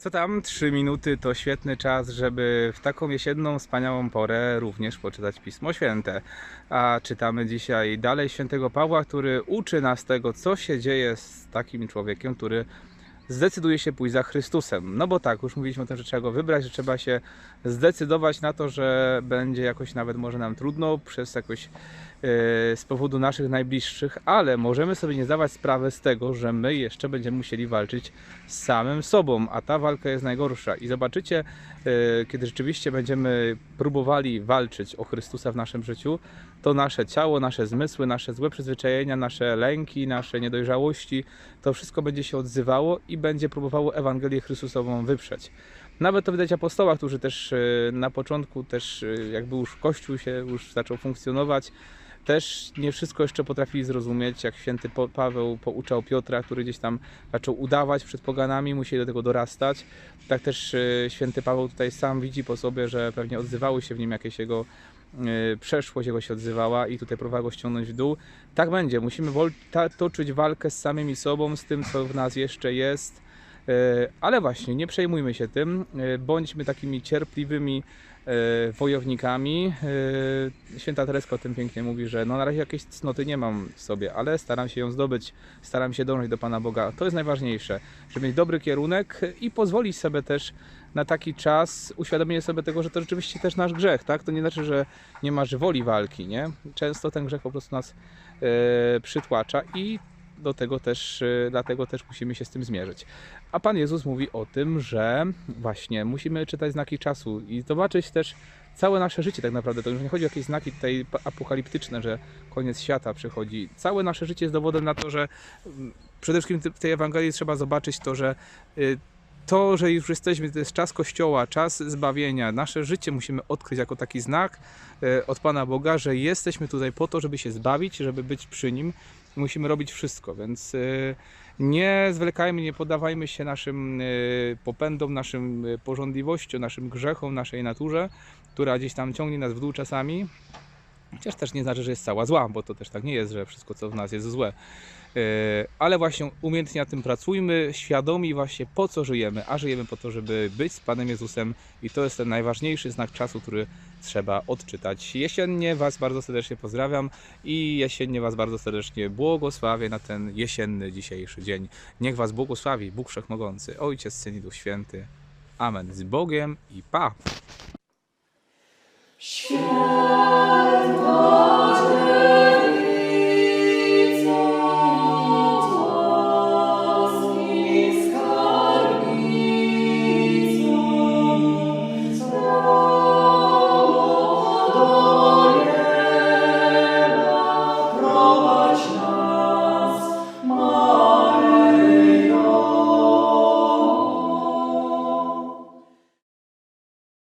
Co tam? 3 minuty to świetny czas, żeby w taką jesienną, wspaniałą porę również poczytać Pismo Święte. A czytamy dzisiaj dalej świętego Pawła, który uczy nas tego, co się dzieje z takim człowiekiem, który zdecyduje się pójść za Chrystusem. No bo tak, już mówiliśmy o tym, że trzeba go wybrać, że trzeba się zdecydować na to, że będzie jakoś nawet może nam trudno przez jakoś z powodu naszych najbliższych, ale możemy sobie nie zdawać sprawy z tego, że my jeszcze będziemy musieli walczyć z samym sobą, a ta walka jest najgorsza. I zobaczycie, e, kiedy rzeczywiście będziemy próbowali walczyć o Chrystusa w naszym życiu, to nasze ciało, nasze zmysły, nasze złe przyzwyczajenia, nasze lęki, nasze niedojrzałości, to wszystko będzie się odzywało i będzie próbowało Ewangelię Chrystusową wyprzeć. Nawet to widać apostoła, którzy też e, na początku też e, jakby już Kościół się już zaczął funkcjonować, też nie wszystko jeszcze potrafili zrozumieć, jak święty Paweł pouczał Piotra, który gdzieś tam zaczął udawać przed poganami, musieli do tego dorastać. Tak też e, święty Paweł tutaj sam widzi po sobie, że pewnie odzywały się w nim jakieś jego e, przeszłość jego się odzywała i tutaj próbowała go ściągnąć w dół. Tak będzie, musimy toczyć walkę z samymi sobą, z tym, co w nas jeszcze jest. E, Ale właśnie, nie przejmujmy się tym, bądźmy takimi cierpliwymi wojownikami. E, Święta Tereska o tym pięknie mówi, że no na razie jakiejś cnoty nie mam w sobie, ale staram się ją zdobyć, staram się dążyć do Pana Boga. To jest najważniejsze, żeby mieć dobry kierunek i pozwolić sobie też na taki czas uświadomienie sobie tego, że to rzeczywiście też nasz grzech, tak? To nie znaczy, że nie masz woli walki, nie? Często ten grzech po prostu nas e, przytłacza i do tego też, e, dlatego też musimy się z tym zmierzyć. A Pan Jezus mówi o tym, że właśnie musimy czytać znaki czasu i zobaczyć też całe nasze życie tak naprawdę. To już nie chodzi o jakieś znaki tutaj apokaliptyczne, że koniec świata przychodzi. Całe nasze życie jest dowodem na to, że mm, przede wszystkim w tej Ewangelii trzeba zobaczyć to, że y, to, że już jesteśmy, to jest czas Kościoła, czas zbawienia. Nasze życie musimy odkryć jako taki znak e, od Pana Boga, że jesteśmy tutaj po to, żeby się zbawić, żeby być przy Nim. Musimy robić wszystko, więc e, nie zwlekajmy, nie poddawajmy się naszym e, popędom, naszym e, porządliwościom, naszym grzechom, naszej naturze, która gdzieś tam ciągnie nas w dół czasami. Chociaż też nie znaczy, że jest cała zła, bo to też tak nie jest, że wszystko co w nas jest złe. E, Ale właśnie umiejętnie na tym pracujmy, świadomi właśnie po co żyjemy, a żyjemy po to, żeby być z Panem Jezusem i to jest ten najważniejszy znak czasu, który trzeba odczytać. Jesiennie Was bardzo serdecznie pozdrawiam i jesiennie Was bardzo serdecznie błogosławię na ten jesienny dzisiejszy dzień. Niech Was błogosławi Bóg Wszechmogący, Ojciec, Syn i Duch Święty. Amen. Z Bogiem i pa!